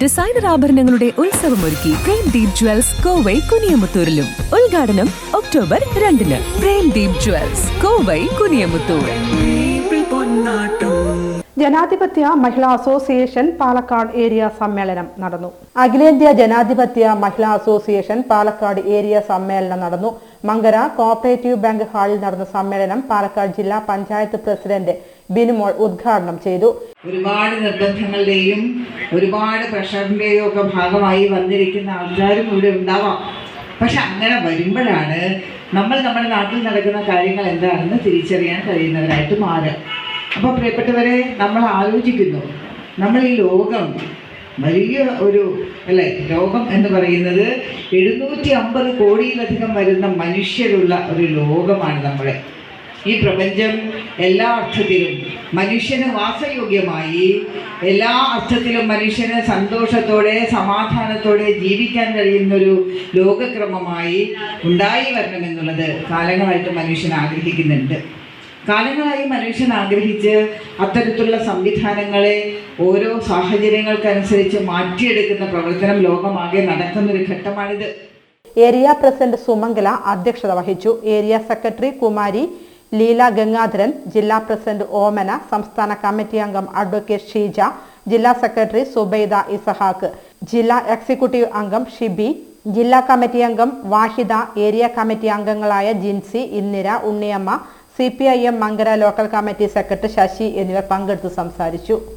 Designer ആഭരണങ്ങളുടെ ഉത്സവം ഉത്സവമൊരുക്കി പ്രേം ദീപ് ജ്വൽസ് കോവൈ കുനിയമുത്തൂരിലും. ഉദ്ഘാടനം ഒക്ടോബർ രണ്ടിന് പ്രേം ദീപ് ജ്വൽസ് കോവൈ കുനിയമുത്തൂർ. ജനാധിപത്യ മഹിളാ അസോസിയേഷൻ പാലക്കാട് ഏരിയ സമ്മേളനം നടന്നു. അഖിലേന്ത്യാ ജനാധിപത്യ മഹിളാ അസോസിയേഷൻ പാലക്കാട് ഏരിയ സമ്മേളനം നടന്നു. മങ്കര കോഓപ്പറേറ്റീവ് ബാങ്ക് ഹാളിൽ നടന്ന സമ്മേളനം പാലക്കാട് ജില്ലാ പഞ്ചായത്ത് പ്രസിഡന്റ് ബിനുമോൾ ഉദ്ഘാടനം ചെയ്തു. ഒരുപാട് നിർബന്ധങ്ങളുടെയും ഒരുപാട് പ്രഷറിന്റെയും ഒക്കെ ഭാഗമായി വന്നിരിക്കുന്ന ആൾക്കാരും ഇവിടെ ഉണ്ടാവാം. പക്ഷെ അങ്ങനെ വരുമ്പോഴാണ് നമ്മൾ നമ്മുടെ നാട്ടിൽ നടക്കുന്ന കാര്യങ്ങൾ എന്താണെന്ന് തിരിച്ചറിയാൻ കഴിയുന്നവരായിട്ട് മാറുക. അപ്പോൾ പ്രിയപ്പെട്ടവരെ നമ്മൾ ആലോചിക്കുന്നു. നമ്മൾ ഈ ലോകം വലിയ ഒരു അല്ലേ ലോകം എന്ന് പറയുന്നത് എഴുന്നൂറ്റി അമ്പത് കോടിയിലധികം വരുന്ന മനുഷ്യരുള്ള ഒരു ലോകമാണ് നമ്മുടെ ഈ പ്രപഞ്ചം എല്ലാ അർത്ഥത്തിലും മനുഷ്യന് വാസയോഗ്യമായി എല്ലാ അർത്ഥത്തിലും മനുഷ്യന് സന്തോഷത്തോടെ സമാധാനത്തോടെ ജീവിക്കാൻ കഴിയുന്നൊരു ലോകക്രമമായി ഉണ്ടായി വരണമെന്നുള്ളത് കാലങ്ങളായിട്ട് മനുഷ്യൻ ആഗ്രഹിക്കുന്നുണ്ട്. കാലങ്ങളായി മനുഷ്യൻ ആഗ്രഹിച്ച് അത്തരത്തിലുള്ള സംവിധാനങ്ങളെ ഓരോ സാഹചര്യങ്ങൾക്കനുസരിച്ച് മാറ്റിയെടുക്കുന്ന പ്രവർത്തനം ലോകമാകെ നടക്കുന്നൊരു ഘട്ടമാണിത്. ഏരിയ പ്രസിഡന്റ് സുമംഗല അധ്യക്ഷത വഹിച്ചു. ഏരിയ സെക്രട്ടറി കുമാരി ലീല ഗംഗാധരൻ ജില്ലാ പ്രസിഡന്റ് ഓമന സംസ്ഥാന കമ്മിറ്റി അംഗം അഡ്വക്കേറ്റ് ഷീജ ജില്ലാ സെക്രട്ടറി സുബൈദ ഇസഹാക്ക് ജില്ലാ എക്സിക്യൂട്ടീവ് അംഗം ഷിബി ജില്ലാ കമ്മിറ്റി അംഗം വാഹിദ ഏരിയ കമ്മിറ്റി അംഗങ്ങളായ Jinsi Indira Unniyamma C P I M Mankara local committee secretary Sasi എന്നിവർ പങ്കെടുത്ത് സംസാരിച്ചു.